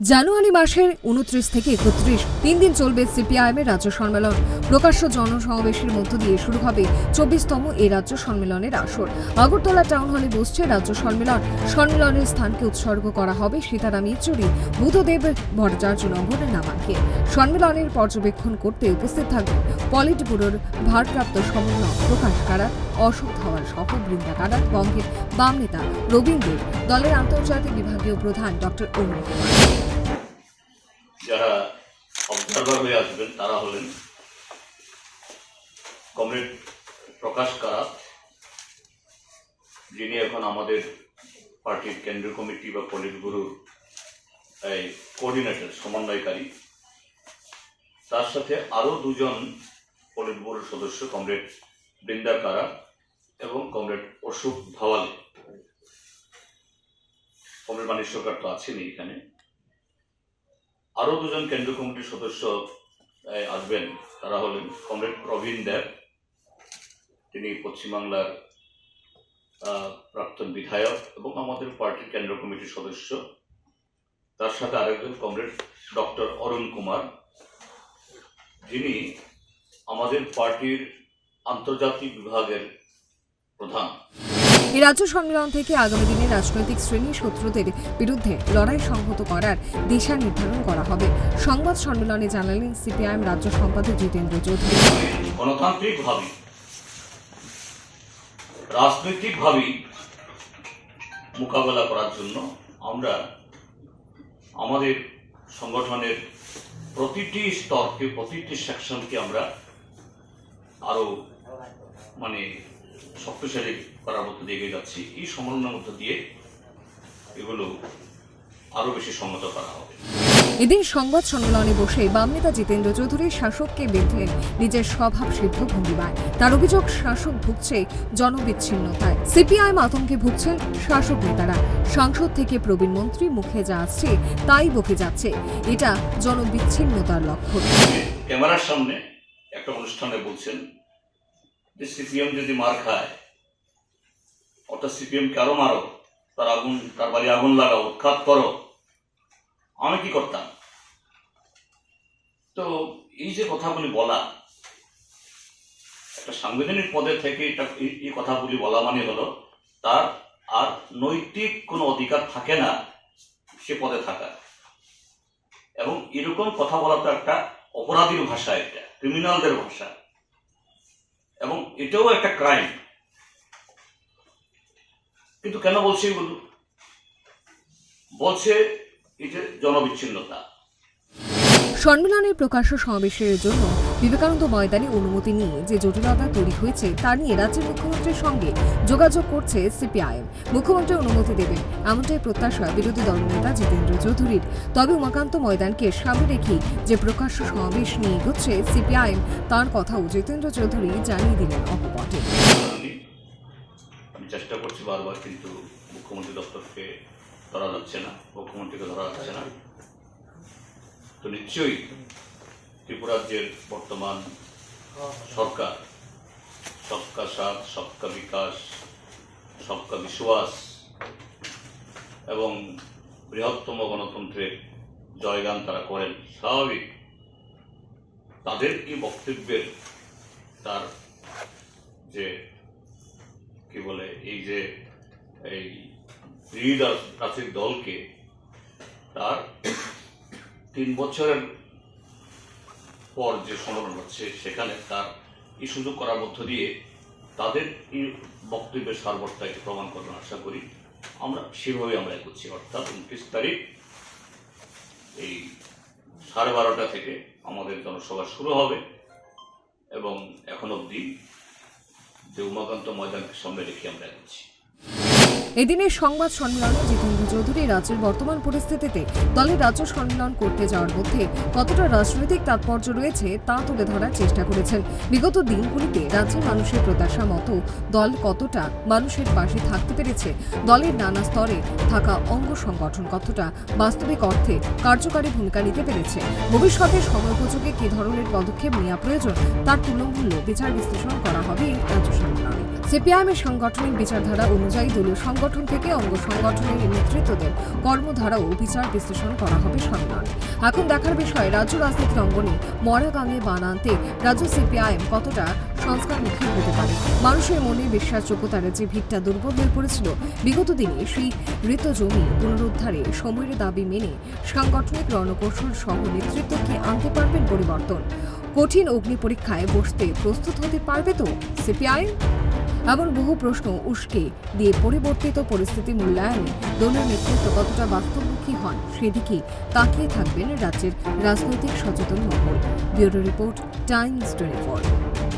জানুয়ারি মাসের উনত্রিশ থেকে একত্রিশ, তিন দিন চলবে সিপিআইএম এর রাজ্য সম্মেলন। প্রকাশ্য জনসমাবেশের মধ্য দিয়ে শুরু হবে চব্বিশতম এই রাজ্য সম্মেলনের আসর। আগরতলা টাউন হলে বসছে রাজ্য সম্মেলন। সম্মেলনের স্থানকে উৎসর্গ করা হবে সীতারাম ইয়েচুরি, বুধদেব ভট্টাচার্য নম্বরের নামাঙ্কে। সম্মেলনের পর্যবেক্ষণ করতে উপস্থিত থাকবেন পলিট ব্যুরোর ভারপ্রাপ্ত সমন্বয় প্রকাশ কারা, অশোক ধাওয়াল সহ বৃন্দা কারা, বঙ্গের বাম নেতা রবীন্দ্র, দলের আন্তর্জাতিক বিভাগীয় প্রধান ডক্টর অরুণ অবজারভার হয়ে আসবেন, তারা হলেন কমরেড প্রকাশ কারাত যিনি এখন আমাদের পার্টির কেন্দ্রীয় কমিটি বা পলিট ব্যুরোর এই কোঅর্ডিনেটর সমন্বয়কারী। তার সাথে আরও দুজন পলিট ব্যুরোর সদস্য, কমরেড বৃন্দা কারা এবং কমরেড অশোক ধাওয়ালে। কমরেড মানিক সরকার তো আছেন এখানে। আরও দুজন কেন্দ্রীয় কমিটির সদস্য আসবেন। তারা হলেন কমরেড প্রবীণ দেব, তিনি পশ্চিমবাংলার প্রাক্তন বিধায়ক এবং আমাদের পার্টির কেন্দ্রীয় কমিটির সদস্য। তার সাথে আরেকজন কমরেড ডক্টর অরুণ কুমার, যিনি আমাদের পার্টির আন্তর্জাতিক বিভাগের প্রধান। এই রাজ্য সম্মেলন থেকে আগামী দিনে রাজনৈতিক শ্রেণি শত্রুদের বিরুদ্ধে লড়াই সংহত করার দিশা নির্ধারণ করা হবে। সংবাদ সম্মেলনে জানালেন সিপিআইএম রাজ্য সম্পাদক জিতেন্দ্র চৌধুরী। গণতান্ত্রিকভাবে রাজনৈতিকভাবেই মোকাবেলা করার জন্য আমরা আমাদের সংগঠনের প্রতিটি স্তরকে, প্রতিটি সেকশনকে আমরা আরও মানে শক্তিশালী করার মধ্যে দিয়ে এগিয়ে যাচ্ছি। এই সমন্বয়ের মধ্য দিয়ে এগুলো আরও বেশি সম্মত করা হবে। এদিন সংবাদ সম্মেলনে বসে বাম নেতা জিতেন্দ্র চৌধুরী শাসককে বেঁধলেন নিজের স্বভাব সিদ্ধ ভঙ্গিমায়। তার অভিযোগ শাসক ভুগছে জনবিচ্ছিন্নতায়। সিপিআইএম আতঙ্কে ভুগছেন শাসক নেতারা। সংসদ থেকে প্রবীণ মন্ত্রী মুখে যা আসছে তাই বকে যাচ্ছে। এটা জনবিচ্ছিন্নতার লক্ষণ। ক্যামেরার সামনে একটা অনুষ্ঠানে বলছেন যে সিপিএম যদি মার খায় অর্থাৎ সিপিএম কে আরও মারো? তার আগুন, তার বাড়ি আগুন লাগাও, উৎখাত করো। আমি কি করতাম? তো এই যে কথাগুলি বলা, একটা সাংবিধানিক পদে থেকে এটা, এই কথাগুলি বলা মানে হলো, তার আর নৈতিক কোনো অধিকার থাকে না সে পদে থাকা। এবং এরকম কথা বলা তো একটা অপরাধীর ভাষা এটা ক্রিমিনালদের ভাষা। এবং এটাও একটা ক্রাইম কিন্তু কেন বলছে এগুলো বলছে এটা জনবিচ্ছিন্নতা। সম্মেলনে প্রকাশ্য সমাবেশের জন্য বিবেকানন্দ ময়দানে অনুমতি নিয়ে যে জটিলতা তৈরি হয়েছে, তা নিয়ে রাজ্যের মুখ্যমন্ত্রীর সঙ্গে যোগাযোগ করছে সিপিআইএম। মুখ্যমন্ত্রী অনুমতি দেবেন, এমনটাই প্রত্যাশা বিরোধী দলনেতা জিতেন্দ্র চৌধুরীর। তবে উমাকান্ত ময়দানকে সামনে রেখে যে প্রকাশ্য সমাবেশ নিয়ে এগোচ্ছে সিপিআইএম, তার কথাও জিতেন্দ্র চৌধুরী জানিয়ে দিলেন অকপটে আমি চেষ্টা করছি বারবার, কিন্তু মুখ্যমন্ত্রী দপ্তরকে ধরা যাচ্ছে না, মুখ্যমন্ত্রীকে ধরা যাচ্ছে না। তো নিশ্চয়ই ত্রিপুরা রাজ্যের বর্তমান সরকার, সবকা সাথ, সবকা বিকাশ, সবকা বিশ্বাস এবং বৃহত্তম গণতন্ত্রের জয়গান তারা করেন, স্বাভাবিক। তাদের এই বক্তব্যের তার যে কি বলে, এই যে, এই রাজনৈতিক দলকে তার তিন বছরের পর যে সম্মেলন হচ্ছে, সেখানে তার এই সুযোগ করার মধ্য দিয়ে তাদের এই বক্তব্যের সার্বত্তাকে প্রমাণ করবেন আশা করি। আমরা সেভাবে আমরা করছি অর্থাৎ উনত্রিশ তারিখ এই সাড়ে বারোটা থেকে আমাদের জনসভা শুরু হবে এবং এখন অবধি যে উমাকান্ত ময়দানকে সামনে রেখে আমরা এগোচ্ছি। এদিনের সংবাদ সম্মেলনে জিতেন্দ্র চৌধুরী রাজ্যের বর্তমান পরিস্থিতিতে দলের রাজ্য সম্মেলন করতে যাওয়ার মধ্যে কতটা রাজনৈতিক তাৎপর্য রয়েছে তা তুলে ধরার চেষ্টা করেছেন। বিগত দিনগুলিতে রাজ্যের মানুষের প্রত্যাশা মতো দল কতটা মানুষের পাশে থাকতে পেরেছে, দলের নানা স্তরে থাকা অঙ্গ সংগঠন কতটা বাস্তবিক অর্থে কার্যকারী ভূমিকা নিতে পেরেছে, ভবিষ্যতে সময়োপযোগী কী ধরনের পদক্ষেপ নেওয়া প্রয়োজন, তার তুলমূল্য বিচার বিশ্লেষণ করা হবে এই রাজ্য সম্মেলনে। সিপিআইএমের সাংগঠনিক বিচারধারা অনুযায়ী দলীয় সংগঠন থেকে অঙ্গ সংগঠনের নেতৃত্বদের কর্মধারা ও বিচার বিশ্লেষণ করা হবে সম্মেলনে এখন দেখার বিষয়, রাজ্য রাজনীতির অঙ্গনে মরা গাঙে বানাতে রাজ্য সিপিআইএম কতটা সংস্কারমুখী হতে পারে? মানুষের মনে বিশ্বাসযোগ্যতার যে ভিতটা দুর্বল হয়ে পড়েছিল। বিগত দিনে সেই মৃত জমি পুনরুদ্ধারে সময়ের দাবি মেনে সাংগঠনিক রণকৌশল সহ নেতৃত্বকে আনতে পারবেন পরিবর্তন। কঠিন অগ্নি পরীক্ষায় বসতে প্রস্তুত হতে পারবে তো সিপিআইএম? এমন বহু প্রশ্ন উস্কে দিয়ে পরিবর্তিত পরিস্থিতি মূল্যায়নে দলীয় নেতৃত্ব কতটা বাস্তবমুখী হন সেদিকে তাকিয়ে থাকবেন রাজ্যের রাজনৈতিক সচেতন মহল। Bureau report Times twenty